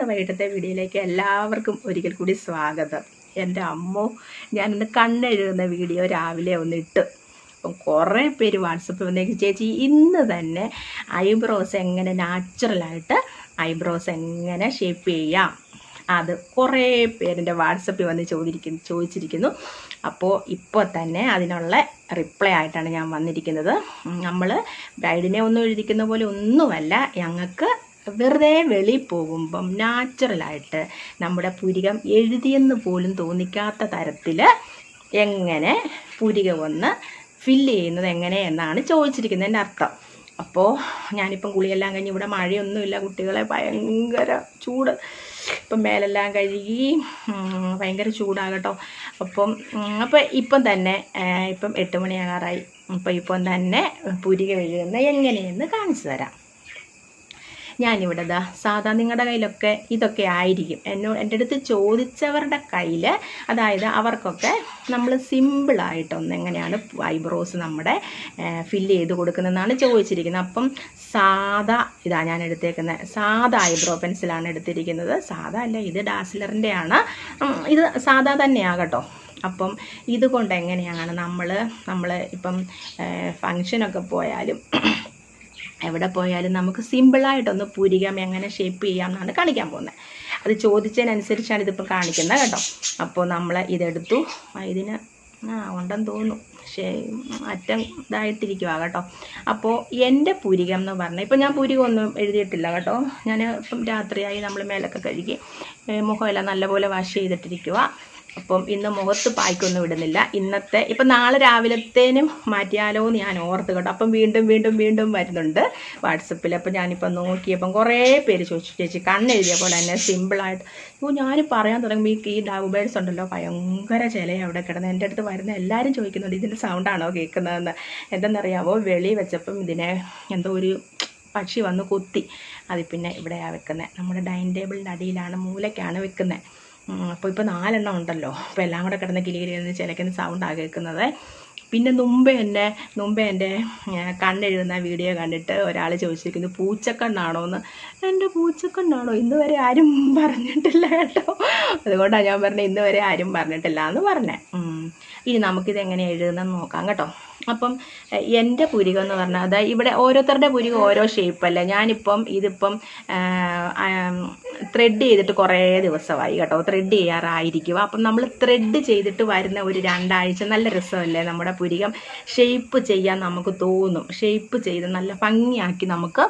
നമ്മുടെ വൈകിട്ടത്തെ വീഡിയോയിലേക്ക് എല്ലാവർക്കും ഒരിക്കൽ കൂടി സ്വാഗതം. എന്റെ അമ്മോ ഞാനിന്ന് കണ്ണെഴുതുന്ന വീഡിയോ രാവിലെ ഒന്ന് ഇട്ട്. അപ്പം കുറേ പേര് വാട്സപ്പിൽ വന്നേക്ക് ചേച്ചി ഇന്ന് തന്നെ ഐബ്രോസ് എങ്ങനെ നാച്ചുറലായിട്ട് ഐബ്രോസ് എങ്ങനെ ഷേപ്പ് ചെയ്യാം? അത് കുറേ പേരിന്റെ വാട്സപ്പിൽ വന്ന് ചോദിച്ചിരിക്കുന്നു ചോദിച്ചിരിക്കുന്നു. അപ്പോൾ ഇപ്പോൾ തന്നെ അതിനുള്ള റിപ്ലൈ ആയിട്ടാണ് ഞാൻ വന്നിരിക്കുന്നത്. നമ്മൾ ബ്രൈഡിനെ ഒന്നും എഴുതിക്കുന്ന പോലെ ഒന്നുമല്ല ഞങ്ങൾക്ക് വെറുതെ വെളി പോകുമ്പം നാച്ചുറലായിട്ട് നമ്മുടെ പുരികം എഴുതിയെന്ന് പോലും തോന്നിക്കാത്ത തരത്തിൽ എങ്ങനെ പുരികം ഒന്ന് ഫില്ല് ചെയ്യുന്നത് എങ്ങനെ എന്നാണ് ചോദിച്ചിരിക്കുന്നത് എന്റെ അർത്ഥം. അപ്പോൾ ഞാനിപ്പം കുളിയെല്ലാം കഴിഞ്ഞ് ഇവിടെ മഴയൊന്നുമില്ല കുട്ടികളെ ഭയങ്കര ചൂട്. ഇപ്പം മേലെല്ലാം കഴുകി ഭയങ്കര ചൂടാകട്ടോ. അപ്പം അപ്പം ഇപ്പം തന്നെ ഇപ്പം എട്ട് മണിയാകാറായി. അപ്പം ഇപ്പം തന്നെ പുരിക എഴുതുന്ന എങ്ങനെയെന്ന് കാണിച്ചു തരാം. ഞാനിവിടെ ദാ സാധാ നിങ്ങളുടെ കയ്യിലൊക്കെ ഇതൊക്കെ ആയിരിക്കും. എന്നോ എന്റെ അടുത്ത് ചോദിച്ചവരുടെ കയ്യിൽ അതായത് അവർക്കൊക്കെ നമ്മൾ സിമ്പിളായിട്ടൊന്ന് എങ്ങനെയാണ് ഐബ്രോസ് നമ്മുടെ ഫില്ല് ചെയ്ത് കൊടുക്കുന്നതെന്നാണ് ചോദിച്ചിരിക്കുന്നത്. അപ്പം സാധാ ഇതാ ഞാൻ എടുത്തേക്കുന്നത് സാധാ ഐബ്രോ പെൻസിലാണ് എടുത്തിരിക്കുന്നത്. സാധാ അല്ല ഇത് ഡാസിലറിന്റെ ആണ്. ഇത് സാധാ തന്നെയാകട്ടോ അപ്പം ഇതുകൊണ്ട് എങ്ങനെയാണ് നമ്മൾ നമ്മൾ ഇപ്പം ഫങ്ഷനൊക്കെ പോയാലും എവിടെ പോയാലും നമുക്ക് സിമ്പിളായിട്ടൊന്ന് പൂരികം എങ്ങനെ ഷേപ്പ് ചെയ്യാം എന്നാണ് കാണിക്കാൻ പോകുന്നത്. അത് ചോദിച്ചതിനനുസരിച്ചാണ് ഇതിപ്പോൾ കാണിക്കുന്നത് കേട്ടോ. അപ്പോൾ നമ്മൾ ഇതെടുത്തു. ഇതിന് ആ ഉണ്ടെന്ന് തോന്നുന്നു. പക്ഷേ അറ്റം ഇതായിട്ടിരിക്കുക കേട്ടോ. അപ്പോൾ എന്റെ പൂരികം എന്ന് പറഞ്ഞാൽ ഇപ്പോൾ ഞാൻ പൂരികം ഒന്നും എഴുതിയിട്ടില്ല കേട്ടോ. ഞാൻ ഇപ്പം രാത്രിയായി നമ്മൾ മേലൊക്കെ കഴുകി മുഖമെല്ലാം നല്ലപോലെ വാഷ് ചെയ്തിട്ടിരിക്കുക അപ്പം ഇന്ന് മുഖത്ത് പായ്ക്കൊന്നും ഇടുന്നില്ല. ഇന്നത്തെ ഇപ്പം നാളെ രാവിലത്തേനും മാറ്റിയാലോ എന്ന് ഞാൻ ഓർത്ത് കേട്ടോ. അപ്പം വീണ്ടും വീണ്ടും വീണ്ടും വരുന്നുണ്ട് വാട്സപ്പിൽ. അപ്പം ഞാനിപ്പം നോക്കിയപ്പം കുറേ പേര് ചോദിച്ചു ചേച്ചി കണ്ണെഴുതിയ പോലെ തന്നെ സിമ്പിളായിട്ട് ഓ ഞാൻ പറയാൻ തുടങ്ങുമ്പോൾ ഈ ഡാബ് ബേഡ്സ് ഉണ്ടല്ലോ ഭയങ്കര ചിലയാണ് അവിടെ കിടന്ന്. എന്റെ അടുത്ത് വരുന്ന എല്ലാവരും ചോദിക്കുന്നുണ്ട് ഇതിന്റെ സൗണ്ടാണോ കേൾക്കുന്നതെന്ന്? എന്തെന്നറിയാമോ വെളി വെച്ചപ്പം ഇതിനെ എന്തോ ഒരു പക്ഷി വന്ന് കുത്തി. അത് പിന്നെ ഇവിടെയാണ് വെക്കുന്നത് നമ്മുടെ ഡൈനിങ് ടേബിളിന്റെ അടിയിലാണ് മൂലയ്ക്കാണ് വെക്കുന്നത് അപ്പോൾ ഇപ്പോൾ നാലെണ്ണം ഉണ്ടല്ലോ. അപ്പോൾ എല്ലാം കൂടെ കിടന്ന് കിലി കിലി എന്ന് ചിലക്കുന്ന സൗണ്ടാണ് കേൾക്കുന്നത്. പിന്നെ മുമ്പേ എന്നെ മുമ്പേ എന്റെ കണ്ണെഴുതുന്ന വീഡിയോ കണ്ടിട്ട് ഒരാൾ ചോദിച്ചിരിക്കുന്നു പൂച്ചക്കണ്ണാണോ? എന്ന്. എന്റെ പൂച്ചക്കണ്ണാണോ? ഇന്ന് വരെ ആരും പറഞ്ഞിട്ടില്ല കേട്ടോ. അതുകൊണ്ടാണ് ഞാൻ പറഞ്ഞത് ഇന്ന് വരെ ആരും പറഞ്ഞിട്ടില്ല എന്ന് പറഞ്ഞേ. ഉം. ഇനി നമുക്കിത് എങ്ങനെ എഴുതുന്നതെന്ന് നോക്കാം കേട്ടോ. അപ്പം എന്റെ പുരികം എന്ന് പറഞ്ഞാൽ അതായത് ഇവിടെ ഓരോരുത്തരുടെ പുരികം ഓരോ ഷേപ്പല്ലേ ഞാനിപ്പം ഇതിപ്പം ത്രെഡ് ചെയ്തിട്ട് കുറേ ദിവസമായി കേട്ടോ. ത്രെഡ് ചെയ്യാറായിരിക്കും. അപ്പം നമ്മൾ ത്രെഡ് ചെയ്തിട്ട് വരുന്ന ഒരു രണ്ടാഴ്ച നല്ല രസമല്ലേ? നമ്മുടെ പുരികം ഷേപ്പ് ചെയ്യാൻ നമുക്ക് തോന്നും. ഷേപ്പ് ചെയ്ത് നല്ല ഭംഗിയാക്കി നമുക്ക്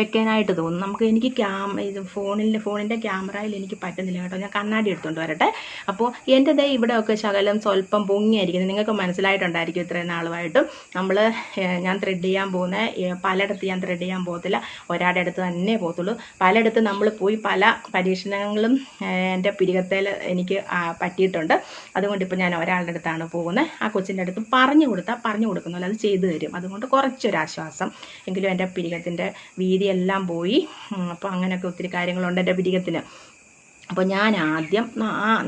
വെക്കാനായിട്ട് തോന്നും. നമുക്ക് എനിക്ക് ക്യാം ഇത് ഫോണിൽ ഫോണിന്റെ ക്യാമറയിൽ എനിക്ക് പറ്റുന്നില്ല കേട്ടോ. ഞാൻ കണ്ണാടി എടുത്തുകൊണ്ട് വരട്ടെ. അപ്പോൾ എന്റെ ദൈ ഇവിടെയൊക്കെ ശകലം സ്വല്പം പൊങ്ങിയായിരിക്കുന്നത് നിങ്ങൾക്ക് മനസ്സിലായിട്ടുണ്ടായിരിക്കും ഇത്രയും നാളുമായിട്ടും. നമ്മൾ ഞാൻ ത്രെഡ് ചെയ്യാൻ പോകുന്ന പലയിടത്ത് ഞാൻ ത്രെഡ് ചെയ്യാൻ പോകത്തില്ല. ഒരാളുടെ അടുത്ത് തന്നെ പോകത്തുള്ളൂ. പലയിടത്ത് നമ്മൾ പോയി പല പരീക്ഷണങ്ങളും എന്റെ പിരികത്തേൽ എനിക്ക് പറ്റിയിട്ടുണ്ട്. അതുകൊണ്ട് ഇപ്പോൾ ഞാൻ ഒരാളുടെ അടുത്താണ് പോകുന്നത്. ആ കൊച്ചിന്റെ അടുത്ത് പറഞ്ഞു കൊടുത്താൽ പറഞ്ഞു കൊടുക്കുന്നില്ല അത് ചെയ്തു തരും. അതുകൊണ്ട് കുറച്ചൊരാശ്വാസം. എങ്കിലും എന്റെ പിരികത്തിന്റെ വീതിയെല്ലാം പോയി. അപ്പോൾ അങ്ങനെയൊക്കെ ഒത്തിരി കാര്യങ്ങളുണ്ട് എന്റെ പിരികത്തിന് അപ്പോൾ ഞാൻ ആദ്യം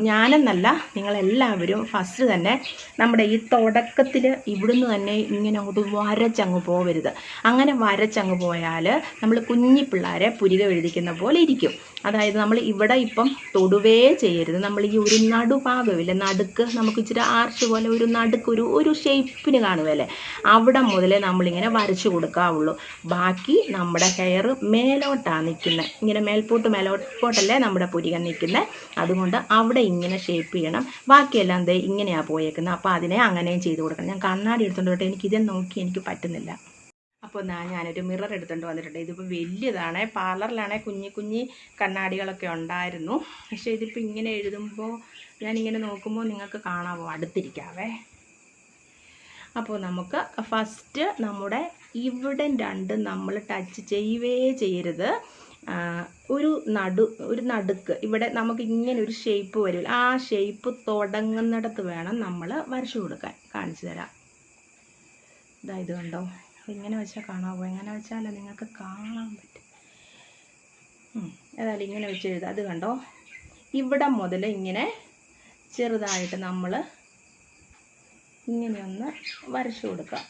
ഞാനെന്നല്ല നിങ്ങളെല്ലാവരും ഫസ്റ്റ് തന്നെ നമ്മുടെ ഈ തുടക്കത്തിൽ ഇവിടുന്ന് തന്നെ ഇങ്ങനെ അങ്ങോട്ട് വരച്ചങ്ങ് പോവരുത്. അങ്ങനെ വരച്ചങ്ങ് പോയാൽ നമ്മൾ കുഞ്ഞി പിള്ളേരെ പുരിക എഴുതിക്കുന്ന പോലെ ഇരിക്കും. അതായത് നമ്മൾ ഇവിടെ ഇപ്പം തൊടുവേ ചെയ്യരുത്. നമ്മൾ ഈ ഒരു നടുഭാഗമില്ല നടുക്ക് നമുക്ക് ഇച്ചിരി ആർച്ച് പോലെ ഒരു നടുക്ക് ഒരു ഒരു ഷേപ്പിന് കാണുമല്ലേ അവിടെ മുതലേ നമ്മളിങ്ങനെ വരച്ചു കൊടുക്കാവുള്ളൂ. ബാക്കി നമ്മുടെ ഹെയർ മേലോട്ടാണ് നിൽക്കുന്നത് ഇങ്ങനെ മേൽപോട്ട് മേലോട്ടല്ലേ നമ്മുടെ പുരികൻ നിൽക്കുന്നത് അതുകൊണ്ട് അവിടെ ഇങ്ങനെ ഷേപ്പ് ചെയ്യണം. ബാക്കിയെല്ലാം ദേ ഇങ്ങനെയാണ് പോയേക്കുന്നത് അപ്പോൾ അതിനെ അങ്ങനെയും ചെയ്ത് കൊടുക്കണം. ഞാൻ കണ്ണാടി എടുത്തുകൊണ്ട് പോയിട്ട് എനിക്ക് ഇതേ നോക്കി എനിക്ക് പറ്റുന്നില്ല. അപ്പോൾ ഞാൻ ഞാനൊരു മിറർ എടുത്തുകൊണ്ട് വന്നിട്ടുണ്ട്. ഇതിപ്പോൾ വലിയതാണ്. പാർലറിലാണെ കുഞ്ഞി കുഞ്ഞി കണ്ണാടികളൊക്കെ ഉണ്ടായിരുന്നു. പക്ഷേ ഇതിപ്പോൾ ഇങ്ങനെ എഴുതുമ്പോൾ ഞാനിങ്ങനെ നോക്കുമ്പോൾ നിങ്ങൾക്ക് കാണാമോ അടുത്തിരിക്കാവേ. അപ്പോൾ നമുക്ക് ഫസ്റ്റ് നമ്മുടെ ഇവിടെ രണ്ടും നമ്മൾ ടച്ച് ചെയ്യുവേ ചെയ്യരുത്. ഒരു നടു ഒരു നടുക്ക്. ഇവിടെ നമുക്ക് ഇങ്ങനെ ഒരു ഷേപ്പ് വരും ആ ഷേപ്പ് തുടങ്ങുന്നിടത്ത് വേണം നമ്മൾ വരച്ചു കൊടുക്കാൻ. കാണിച്ചു തരാം. ഇതാ ഇത് കണ്ടോ? ഇങ്ങനെ വെച്ചാൽ കാണാമോ എങ്ങനെ വെച്ചാലേ നിങ്ങൾക്ക് കാണാൻ പറ്റും. ഏതായാലും ഇങ്ങനെ വെച്ച് എഴുതാം അത് കണ്ടോ? ഇവിടെ മുതൽ ഇങ്ങനെ ചെറുതായിട്ട് നമ്മൾ ഇങ്ങനെ ഒന്ന് വരച്ചു കൊടുക്കാം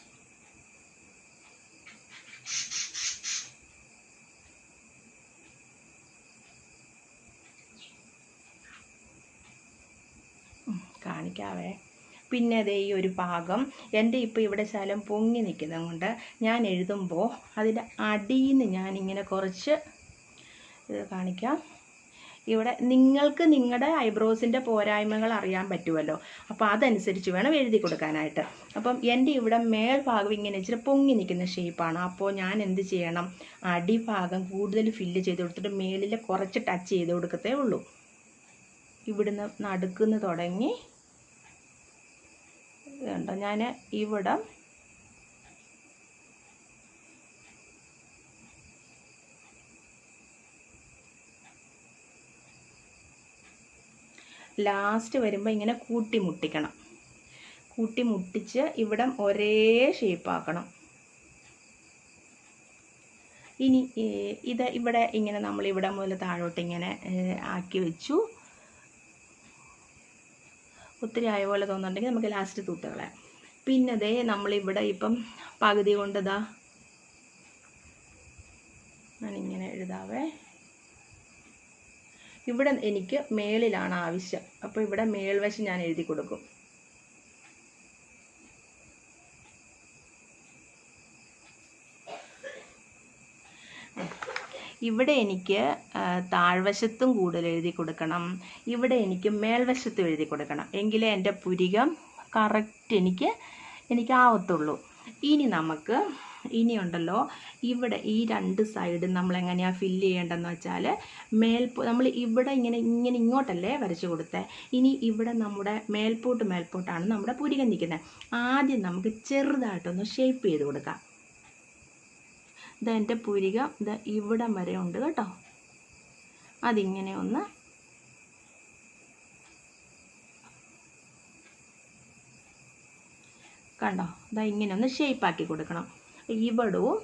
കാണിക്കാവേ. പിന്നെ അതേ ഈ ഒരു ഭാഗം. എന്റെ ഇപ്പോൾ ഇവിടെ ശലം പൊങ്ങി നിൽക്കുന്നത് കൊണ്ട് ഞാൻ എഴുതുമ്പോൾ അതിന്റെ അടിയിൽ നിന്ന് ഞാനിങ്ങനെ കുറച്ച് ഇത് കാണിക്കാം. ഇവിടെ നിങ്ങൾക്ക് നിങ്ങളുടെ ഐബ്രോസിന്റെ പോരായ്മകൾ അറിയാൻ പറ്റുമല്ലോ. അപ്പോൾ അതനുസരിച്ച് വേണം എഴുതി കൊടുക്കാനായിട്ട്. അപ്പം എന്റെ ഇവിടെ മേൽഭാഗം ഇങ്ങനെ ഇച്ചിരി പൊങ്ങി നിൽക്കുന്ന ഷേപ്പാണ്. അപ്പോൾ ഞാൻ എന്ത് ചെയ്യണം? അടിഭാഗം കൂടുതൽ ഫില്ല് ചെയ്ത് കൊടുത്തിട്ട് മേലിൽ കുറച്ച് ടച്ച് ചെയ്ത് കൊടുക്കത്തേ ഉള്ളൂ. ഇവിടുന്ന് നടുക്കുന്ന് തുടങ്ങി ഇത് കണ്ടോ? ഞാൻ ഇവിടെ ലാസ്റ്റ് വരുമ്പോൾ ഇങ്ങനെ കൂട്ടി മുട്ടിക്കണം. ഇവിടം ഒരേ ഷേപ്പാക്കണം ഇനി ഇത് ഇവിടെ ഇങ്ങനെ നമ്മൾ ഇവിടെ മുതൽ താഴോട്ട് ഇങ്ങനെ ആക്കി വെച്ചു. ഒത്തിരി ആയ പോലെ തോന്നുന്നുണ്ടെങ്കിൽ നമുക്ക് ലാസ്റ്റ് തൂത്തുകളെ. പിന്നെ ദേ നമ്മളിവിടെ ഇപ്പം പകുതി കൊണ്ട് ഇതാ ഞാനിങ്ങനെ എഴുതാവേ. ഇവിടെ എനിക്ക് മേളിലാണ് ആവശ്യം. അപ്പോൾ ഇവിടെ മേൽവശം ഞാൻ എഴുതി കൊടുക്കും. ഇവിടെ എനിക്ക് താഴ്വശത്തും കൂടുതൽ എഴുതി കൊടുക്കണം. ഇവിടെ എനിക്ക് മേൽവശത്തും എഴുതി കൊടുക്കണം. എങ്കിലേ എന്റെ പുരികം കറക്റ്റ് എനിക്ക് എനിക്കാവത്തുള്ളൂ ഇനി നമുക്ക് ഇനിയുണ്ടല്ലോ ഇവിടെ ഈ രണ്ട് സൈഡും നമ്മൾ എങ്ങനെയാണ് ഫില്ല് ചെയ്യേണ്ടതെന്ന് വെച്ചാൽ മേൽപോ നമ്മൾ ഇവിടെ ഇങ്ങനെ ഇങ്ങനെ ഇങ്ങോട്ടല്ലേ വരച്ചു കൊടുത്തേ. ഇനി ഇവിടെ നമ്മുടെ മേൽപോട്ട് മേൽപോട്ടാണ് നമ്മുടെ പുരികം നിൽക്കുന്നത്. ആദ്യം നമുക്ക് ചെറുതായിട്ടൊന്ന് ഷേപ്പ് ചെയ്ത് കൊടുക്കാം. ഇത് എന്റെ പുരിക ഇത് ഇവിടം വരെ ഉണ്ട് കേട്ടോ. അതിങ്ങനെ ഒന്ന് കണ്ടോ? ഇതാ ഇങ്ങനെ ഒന്ന് ഷേപ്പാക്കി കൊടുക്കണം. ഇവിടവും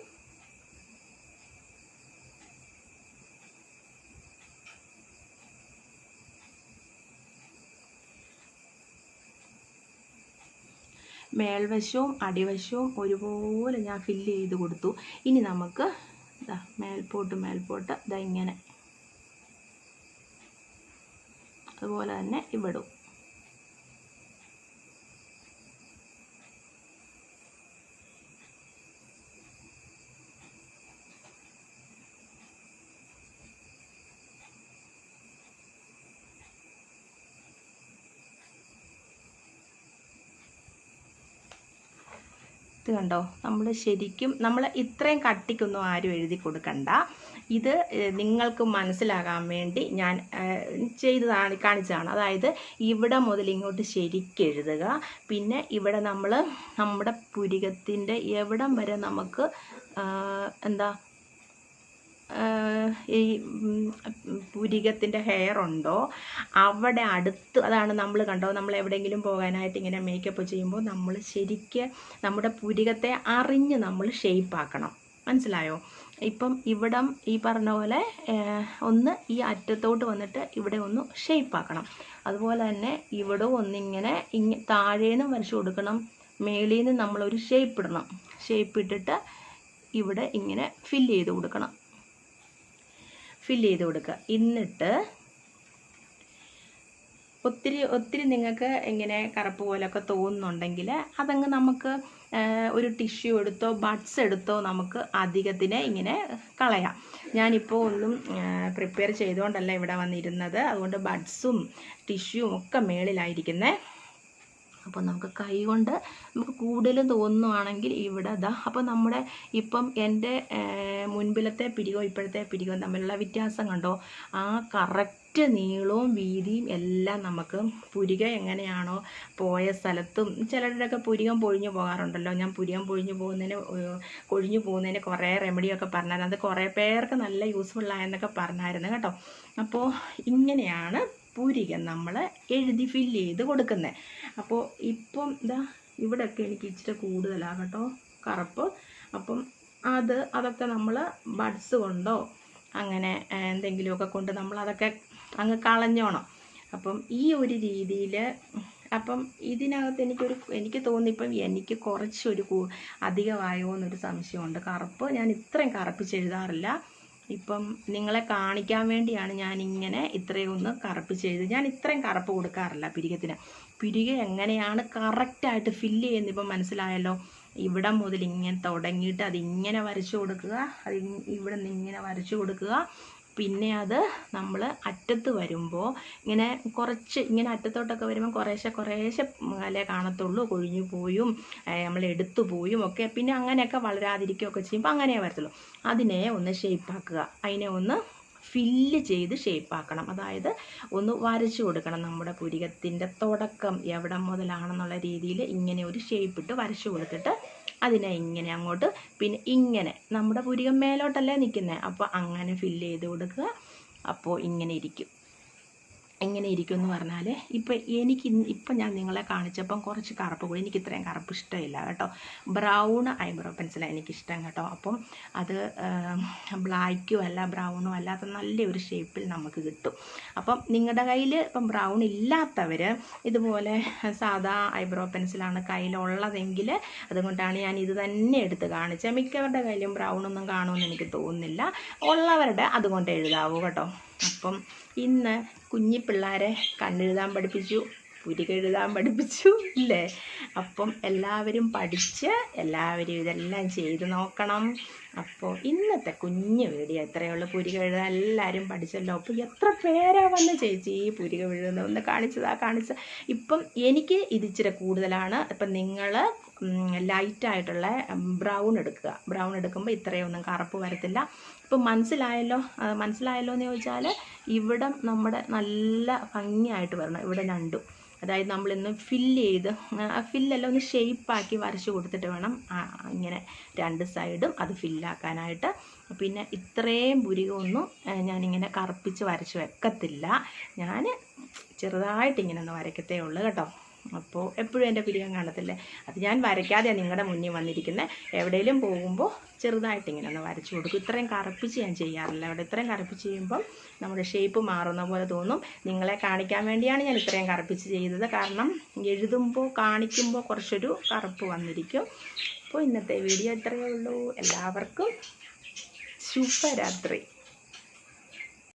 മേൽവശവും അടിവശവും ഒരുപോലെ ഞാൻ ഫില്ല് ചെയ്ത് കൊടുത്തു. ഇനി നമുക്ക് മേൽപോട്ട് മേൽപോട്ട് ഇതാ ഇങ്ങനെ. അതുപോലെ തന്നെ ഇവിടും. ഇത് കണ്ടോ? നമ്മൾ ശരിക്കും നമ്മൾ ഇത്രയും കട്ടിക്കൊന്നും ആരും എഴുതി കൊടുക്കണ്ട. ഇത് നിങ്ങൾക്ക് മനസ്സിലാകാൻ വേണ്ടി ഞാൻ ചെയ്ത് ചെയ്തതാണ് കാണിച്ചതാണ്. അതായത് ഇവിടെ മുതൽ ഇങ്ങോട്ട് ശരിക്കും എഴുതുക. പിന്നെ ഇവിടെ നമ്മൾ നമ്മുടെ പുരികത്തിന്റെ എവിടം വരെ നമുക്ക് എന്താ ഈ പുരികത്തിന്റെ ഹെയർ ഉണ്ടോ? അവിടെ അടുത്ത് അതാണ് നമ്മൾ കണ്ടോ? നമ്മൾ എവിടെയെങ്കിലും പോകാനായിട്ട് ഇങ്ങനെ മേക്കപ്പ് ചെയ്യുമ്പോൾ നമ്മൾ ശരിക്ക് നമ്മുടെ പുരികത്തെ അറിഞ്ഞ് നമ്മൾ ഷേപ്പ് ആക്കണം. മനസ്സിലായോ? ഇപ്പം ഇവിടം ഈ പറഞ്ഞ പോലെ ഒന്ന് ഈ അറ്റത്തോട്ട് വന്നിട്ട് ഇവിടെ ഒന്ന് ഷേപ്പ് ആക്കണം. അതുപോലെ തന്നെ ഇവിടെ ഒന്നിങ്ങനെ ഇങ്ങ താഴേന്ന് വരച്ചു കൊടുക്കണം. മേളിൽ നിന്ന് നമ്മളൊരു ഷേപ്പ് ഇടണം. ഷേപ്പ് ഇട്ടിട്ട് ഇവിടെ ഇങ്ങനെ ഫില്ല് ചെയ്ത് കൊടുക്കണം. ഫില്ല് ചെയ്ത് കൊടുക്കുക. എന്നിട്ട് ഒത്തിരി ഒത്തിരി നിങ്ങൾക്ക് ഇങ്ങനെ കറുപ്പ് പോലൊക്കെ തോന്നുന്നുണ്ടെങ്കിൽ അതങ്ങ് നമുക്ക് ഒരു ടിഷ്യൂ എടുത്തോ ബഡ്സ് എടുത്തോ നമുക്ക് അധികത്തിനെ ഇങ്ങനെ കളയാം. ഞാനിപ്പോൾ ഒന്നും പ്രിപ്പയർ ചെയ്തുകൊണ്ടല്ല ഇവിടെ വന്നിരുന്നത്. അതുകൊണ്ട് ബഡ്സും ടിഷ്യൂവും ഒക്കെ മേളിലായിരിക്കുന്നത് അപ്പോൾ നമുക്ക് കൈ കൊണ്ട് നമുക്ക് കൂടുതലും തോന്നുവാണെങ്കിൽ ഇവിടെ അതാ അപ്പോൾ നമ്മുടെ ഇപ്പം എന്റെ മുൻപിലത്തെ പിടികോ ഇപ്പോഴത്തെ പിടികോ തമ്മിലുള്ള വ്യത്യാസം കണ്ടോ? ആ കറക്റ്റ് നീളവും വീതിയും എല്ലാം നമുക്ക് പുരിക എങ്ങനെയാണോ പോയ സ്ഥലത്തും ചിലരുടെയൊക്കെ പുരികം പൊഴിഞ്ഞു പോകാറുണ്ടല്ലോ. ഞാൻ പുരികം പൊഴിഞ്ഞു പോകുന്നതിന് കൊഴിഞ്ഞു പോകുന്നതിന് കുറേ റെമഡിയൊക്കെ പറഞ്ഞായിരുന്നു. അത് കുറേ പേർക്ക് നല്ല യൂസ്ഫുള്ളായെന്നൊക്കെ പറഞ്ഞായിരുന്നു കേട്ടോ. അപ്പോൾ ഇങ്ങനെയാണ് പൂരികം നമ്മൾ എഴുതി ഫില്ല് ചെയ്ത് കൊടുക്കുന്നത് അപ്പോൾ ഇപ്പം ഇതാ ഇവിടെയൊക്കെ എനിക്ക് ഇച്ചിരി കൂടുതലാണ് കേട്ടോ കറുപ്പ്. അപ്പം അത് അതൊക്കെ നമ്മൾ ബഡ്സ് കൊണ്ടോ അങ്ങനെ എന്തെങ്കിലുമൊക്കെ കൊണ്ട് നമ്മൾ അതൊക്കെ അങ്ങ് കളഞ്ഞോണം. അപ്പം ഈ ഒരു രീതിയിൽ അപ്പം ഇതിനകത്ത് എനിക്കൊരു എനിക്ക് തോന്നിപ്പം എനിക്ക് കുറച്ചൊരു അധികമായോ എന്നൊരു സംശയമുണ്ട്. കറുപ്പ് ഞാൻ ഇത്രയും കറുപ്പിച്ച് എഴുതാറില്ല. ഇപ്പം നിങ്ങളെ കാണിക്കാൻ വേണ്ടിയാണ് ഞാൻ ഇങ്ങനെ ഇത്രയും ഒന്ന് കറുപ്പ് ചെയ്ത് ഞാൻ ഇത്രയും കറുപ്പ് കൊടുക്കാറില്ല പിരികത്തിന്. പിരിക എങ്ങനെയാണ് കറക്റ്റായിട്ട് ഫില്ല് ചെയ്യുന്നത് ഇപ്പം മനസ്സിലായല്ലോ? ഇവിടെ മുതൽ ഇങ്ങനെ തുടങ്ങിയിട്ട് അതിങ്ങനെ വരച്ചു കൊടുക്കുക അത് ഇവിടെ നിന്ന് ഇങ്ങനെ വരച്ചു കൊടുക്കുക. പിന്നെ അത് നമ്മൾ അറ്റത്ത് വരുമ്പോൾ ഇങ്ങനെ കുറച്ച് ഇങ്ങനെ അറ്റത്തോട്ടൊക്കെ വരുമ്പോൾ കുറേശ്ശെ കുറേശ്ശെ അല്ലേ കാണത്തുള്ളൂ. കൊഴിഞ്ഞു പോയും നമ്മൾ എടുത്തു പോയും ഒക്കെ. പിന്നെ അങ്ങനെയൊക്കെ വളരാതിരിക്കുകയൊക്കെ ചെയ്യുമ്പോൾ അങ്ങനെ വരത്തുള്ളൂ. അതിനെ ഒന്ന് ഷേപ്പാക്കുക അതിനെ ഒന്ന് ഫില്ല് ചെയ്ത് ഷേപ്പാക്കണം അതായത് ഒന്ന് വരച്ചു കൊടുക്കണം നമ്മുടെ പുരികത്തിന്റെ തുടക്കം എവിടെ മുതലാണെന്നുള്ള രീതിയിൽ ഇങ്ങനെ ഒരു ഷേപ്പ് ഇട്ട് വരച്ചു കൊടുത്തിട്ട് അതിനെ ഇങ്ങനെ അങ്ങോട്ട് പിന്നെ ഇങ്ങനെ നമ്മുടെ പുരികം മേലോട്ടല്ലേ നിൽക്കുന്നത് അപ്പോൾ അങ്ങനെ ഫില്ല് ചെയ്ത് കൊടുക്കുക. അപ്പോൾ ഇങ്ങനെ ഇരിക്കും. എങ്ങനെ ഇരിക്കും എന്ന് പറഞ്ഞാൽ ഇപ്പം എനിക്ക് ഇപ്പം ഞാൻ നിങ്ങളെ കാണിച്ചപ്പം കുറച്ച് കറുപ്പ് കൂടി എനിക്ക് ഇത്രയും കറുപ്പ് ഇഷ്ടമില്ല കേട്ടോ. ബ്രൗൺ ഐബ്രോ പെൻസിലാണ് എനിക്കിഷ്ടം കേട്ടോ. അപ്പം അത് ബ്ലാക്കും അല്ല ബ്രൗണും അല്ലാത്ത നല്ലൊരു ഷേപ്പിൽ നമുക്ക് കിട്ടും. അപ്പം നിങ്ങളുടെ കയ്യിൽ ഇപ്പം ബ്രൗൺ ഇല്ലാത്തവർ ഇതുപോലെ സാധാ ഐബ്രോ പെൻസിലാണ് കയ്യിലുള്ളതെങ്കിൽ അതുകൊണ്ടാണ് ഞാൻ ഇത് തന്നെ എടുത്ത് കാണിച്ചത് മിക്കവരുടെ കയ്യിലും ബ്രൗൺ ഒന്നും കാണുമെന്ന് എനിക്ക് തോന്നുന്നില്ല. ഉള്ളവരുടെ അതുകൊണ്ട് എഴുതാവൂ കേട്ടോ. അപ്പം ഇന്ന് കുഞ്ഞി പിള്ളേരെ കണ്ണെഴുതാൻ പഠിപ്പിച്ചു. പുരിക എഴുതാൻ പഠിപ്പിച്ചു ഇല്ലേ? അപ്പം എല്ലാവരും പഠിച്ച് എല്ലാവരും ഇതെല്ലാം ചെയ്തു നോക്കണം. അപ്പോൾ ഇന്നത്തെ കുഞ്ഞു വീഡിയോ എത്രയേ ഉള്ളൂ. പുരിക എഴുതാൻ എല്ലാവരും പഠിച്ചല്ലോ. അപ്പോൾ എത്ര പേരാ വന്ന് ചേച്ചി ഈ പുരിക എഴുതുന്നത് ഒന്ന് കാണിച്ചതാ കാണിച്ച ഇപ്പം എനിക്ക് ഇതിച്ചിരി കൂടുതലാണ്. ഇപ്പം നിങ്ങൾ ലൈറ്റായിട്ടുള്ള ബ്രൗൺ എടുക്കുക. ബ്രൗൺ എടുക്കുമ്പോൾ ഇത്രയൊന്നും കറുപ്പ് വരത്തില്ല. ഇപ്പം മനസ്സിലായല്ലോ? മനസ്സിലായല്ലോ എന്ന് ചോദിച്ചാൽ ഇവിടെ നമ്മുടെ നല്ല ഭംഗിയായിട്ട് വരണം. ഇവിടെ രണ്ടും. അതായത് നമ്മളിന്ന് ഫില്ല് ചെയ്ത് ആ ഫില്ലെല്ലാം ഒന്ന് ഷെയ്പ്പാക്കി വരച്ച് കൊടുത്തിട്ട് വേണം ഇങ്ങനെ രണ്ട് സൈഡും അത് ഫില്ലാക്കാനായിട്ട് പിന്നെ ഇത്രയും പുരികമൊന്നും ഞാനിങ്ങനെ കറുപ്പിച്ച് വരച്ച് വെക്കത്തില്ല. ഞാൻ ചെറുതായിട്ട് ഇങ്ങനെ ഒന്ന് വരയ്ക്കത്തേ ഉള്ളൂ കേട്ടോ. അപ്പോൾ എപ്പോഴും എന്റെ വീഡിയോ കാണത്തില്ലേ? അത് ഞാൻ വരയ്ക്കാതെയാണ് നിങ്ങളുടെ മുന്നിൽ വന്നിരിക്കുന്നത് എവിടെയെങ്കിലും പോകുമ്പോൾ ചെറുതായിട്ട് ഇങ്ങനെ ഒന്ന് വരച്ചു കൊടുക്കും. ഇത്രയും കറുപ്പിച്ച് ഞാൻ ചെയ്യാറില്ല. അവിടെ ഇത്രയും കറുപ്പിച്ച് ചെയ്യുമ്പം നമ്മുടെ ഷേപ്പ് മാറുന്ന പോലെ തോന്നും. നിങ്ങളെ കാണിക്കാൻ വേണ്ടിയാണ് ഞാൻ ഇത്രയും കറുപ്പിച്ച് ചെയ്തത്. കാരണം എഴുതുമ്പോൾ കാണിക്കുമ്പോൾ കുറച്ചൊരു കറുപ്പ് വന്നിരിക്കും. അപ്പോൾ ഇന്നത്തെ വീഡിയോ ഇത്രയേ ഉള്ളൂ. എല്ലാവർക്കും ശുഭരാത്രി.